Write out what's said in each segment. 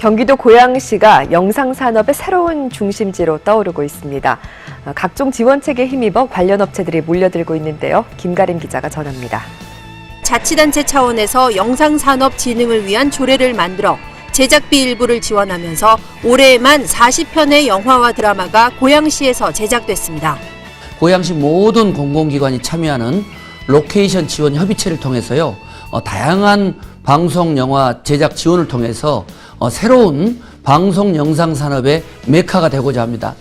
경기도 고양시가 영상산업의 새로운 중심지로 떠오르고 있습니다. 어, 각종 지원책에 힘입어 관련 업체들이 몰려들고 있는데요. 김가림 기자가 전합니다. 자치단체 차원에서 영상산업 진흥을 위한 조례를 만들어 제작비 일부를 지원하면서 올해에만 40편의 영화와 드라마가 고양시에서 제작됐습니다. 고양시 모든 공공기관이 참여하는 로케이션 지원 협의체를 통해서요, 어, 다양한 방송 영화 제작 지원을 통해서 어, 새로운 방송 영상 산업의 메카가 되고자 합니다.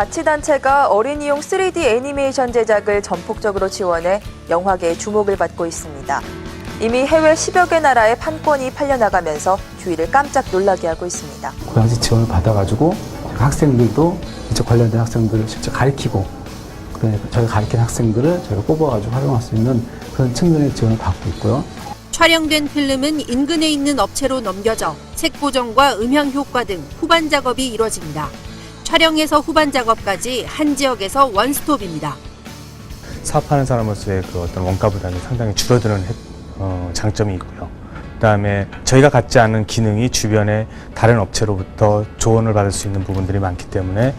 자치단체가 어린이용 3D 애니메이션 제작을 전폭적으로 지원해 영화계의 주목을 받고 있습니다. 이미 해외 10여 개 나라의 판권이 팔려나가면서 주위를 깜짝 놀라게 하고 있습니다. 고양시 지원을 받아가지고 학생들도 이쪽 관련된 학생들을 직접 가르치고 그다음에 저희가 가르친 학생들을 저희가 뽑아가지고 활용할 수 있는 그런 측면의 지원을 받고 있고요. 촬영된 필름은 인근에 있는 업체로 넘겨져 색 보정과 음향 효과 등 후반 작업이 이뤄집니다. 촬영에서 후반 작업까지 한 지역에서 원스톱입니다. 사업하는 사람으로서의 그 어떤 원가 부담이 상당히 줄어드는 해- 어, 장점이 있고요. 그다음에 저희가 갖지 않은 기능이 주변의 다른 업체로부터 조언을 받을 수 있는 부분들이 많기 때문에